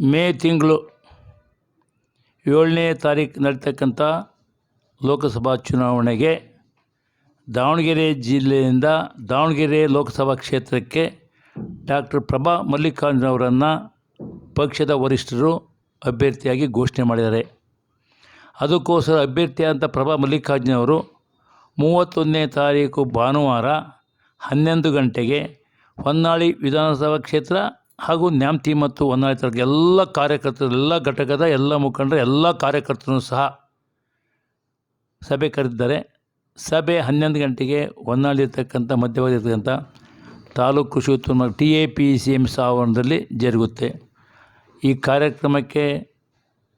ಮೇ ತಿಂಗಳು ಏಳನೇ ತಾರೀಕು ನಡೀತಕ್ಕಂಥ ಲೋಕಸಭಾ ಚುನಾವಣೆಗೆ ದಾವಣಗೆರೆ ಜಿಲ್ಲೆಯಿಂದ ದಾವಣಗೆರೆ ಲೋಕಸಭಾ ಕ್ಷೇತ್ರಕ್ಕೆ ಡಾಕ್ಟರ್ ಪ್ರಭಾ ಮಲ್ಲಿಕಾರ್ಜುನ ಅವರನ್ನು ಪಕ್ಷದ ವರಿಷ್ಠರು ಅಭ್ಯರ್ಥಿಯಾಗಿ ಘೋಷಣೆ ಮಾಡಿದ್ದಾರೆ. ಅದಕ್ಕೋಸ್ಕರ ಅಭ್ಯರ್ಥಿಯಾದಂಥ ಪ್ರಭಾ ಮಲ್ಲಿಕಾರ್ಜುನ ಅವರು ಮೂವತ್ತೊಂದನೇ ತಾರೀಕು ಭಾನುವಾರ ಹನ್ನೊಂದು ಗಂಟೆಗೆ ಹೊನ್ನಾಳಿ ವಿಧಾನಸಭಾ ಕ್ಷೇತ್ರ ಹಾಗೂ ನ್ಯಾಮ್ತಿ ಮತ್ತು ಹೊನ್ನಾಳಿ ಎಲ್ಲ ಕಾರ್ಯಕರ್ತರು, ಎಲ್ಲ ಘಟಕದ ಎಲ್ಲ ಮುಖಂಡರು, ಎಲ್ಲ ಕಾರ್ಯಕರ್ತರು ಸಹ ಸಭೆ ಕರೆದಿದ್ದಾರೆ. ಸಭೆ ಹನ್ನೊಂದು ಗಂಟೆಗೆ ಹೊನ್ನಾಳಿರ್ತಕ್ಕಂಥ ಮಧ್ಯವಾಗಿರ್ತಕ್ಕಂಥ ತಾಲೂಕು ಕೃಷಿ ಉತ್ಪನ್ನ T A P C M ಆವರಣದಲ್ಲಿ ಜರುಗುತ್ತೆ. ಈ ಕಾರ್ಯಕ್ರಮಕ್ಕೆ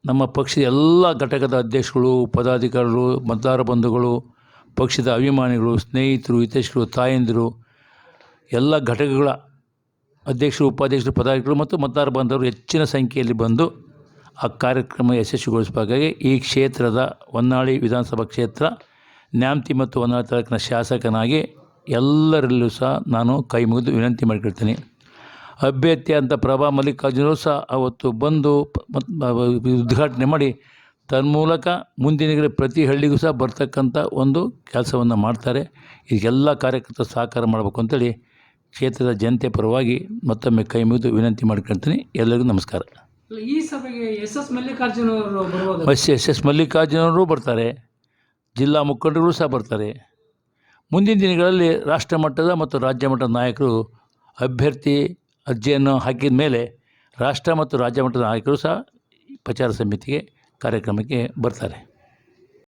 ನಮ್ಮ ಪಕ್ಷದ ಎಲ್ಲ ಘಟಕದ ಅಧ್ಯಕ್ಷಗಳು ಪದಾಧಿಕಾರಿಗಳು, ಮತದಾರ ಬಂಧುಗಳು, ಪಕ್ಷದ ಅಭಿಮಾನಿಗಳು, ಸ್ನೇಹಿತರು, ಹಿತೈಷಿಗಳು, ತಾಯಂದಿರು, ಎಲ್ಲ ಘಟಕಗಳ ಅಧ್ಯಕ್ಷರು, ಉಪಾಧ್ಯಕ್ಷರು, ಪದಾಧಿಕಾರಿಗಳು ಮತ್ತು ಮತದಾರ ಬಾಂಧವರು ಹೆಚ್ಚಿನ ಸಂಖ್ಯೆಯಲ್ಲಿ ಬಂದು ಆ ಕಾರ್ಯಕ್ರಮ ಯಶಸ್ವಿಗೊಳಿಸಬೇಕಾಗಿ ಈ ಕ್ಷೇತ್ರದ ಹೊನ್ನಾಳಿ ವಿಧಾನಸಭಾ ಕ್ಷೇತ್ರ, ನ್ಯಾಮತಿ ಮತ್ತು ಹೊನ್ನಾಳಿ ತಾಲೂಕಿನ ಶಾಸಕನಾಗಿ ಎಲ್ಲರಲ್ಲೂ ಸಹ ನಾನು ಕೈ ಮುಗಿದು ವಿನಂತಿ ಮಾಡಿಕೊಳ್ತೀನಿ. ಅಭ್ಯರ್ಥಿ ಅಂತ ಪ್ರಭಾ ಮಲ್ಲಿಕಾರ್ಜುನರು ಸಹ ಅವತ್ತು ಬಂದು ಉದ್ಘಾಟನೆ ಮಾಡಿ ತನ್ಮೂಲಕ ಮುಂದಿನ ಪ್ರತಿ ಹಳ್ಳಿಗೂ ಸಹ ಬರ್ತಕ್ಕಂಥ ಒಂದು ಕೆಲಸವನ್ನು ಮಾಡ್ತಾರೆ. ಇದಕ್ಕೆಲ್ಲ ಕಾರ್ಯಕರ್ತರು ಸಹಕಾರ ಮಾಡಬೇಕು ಅಂತೇಳಿ ಕ್ಷೇತ್ರದ ಜನತೆ ಪರವಾಗಿ ಮತ್ತೊಮ್ಮೆ ಕೈ ಮುಗಿದು ವಿನಂತಿ ಮಾಡ್ಕೊಳ್ತೀನಿ. ಎಲ್ಲರಿಗೂ ನಮಸ್ಕಾರ. ಈ ಸಭೆಗೆ ಎಸ್ ಎಸ್ ಮಲ್ಲಿಕಾರ್ಜುನ ಅವರು ಎಸ್ ಎಸ್ ಎಸ್ ಮಲ್ಲಿಕಾರ್ಜುನವರು ಬರ್ತಾರೆ. ಜಿಲ್ಲಾ ಮುಖಂಡರು ಸಹ ಬರ್ತಾರೆ. ಮುಂದಿನ ದಿನಗಳಲ್ಲಿ ರಾಷ್ಟ್ರ ಮಟ್ಟದ ಮತ್ತು ರಾಜ್ಯ ಮಟ್ಟದ ನಾಯಕರು ಅಭ್ಯರ್ಥಿ ಅರ್ಜಿಯನ್ನು ಹಾಕಿದ ಮೇಲೆ ರಾಷ್ಟ್ರ ಮತ್ತು ರಾಜ್ಯ ಮಟ್ಟದ ನಾಯಕರು ಸಹ ಪ್ರಚಾರ ಸಮಿತಿಗೆ ಕಾರ್ಯಕ್ರಮಕ್ಕೆ ಬರ್ತಾರೆ.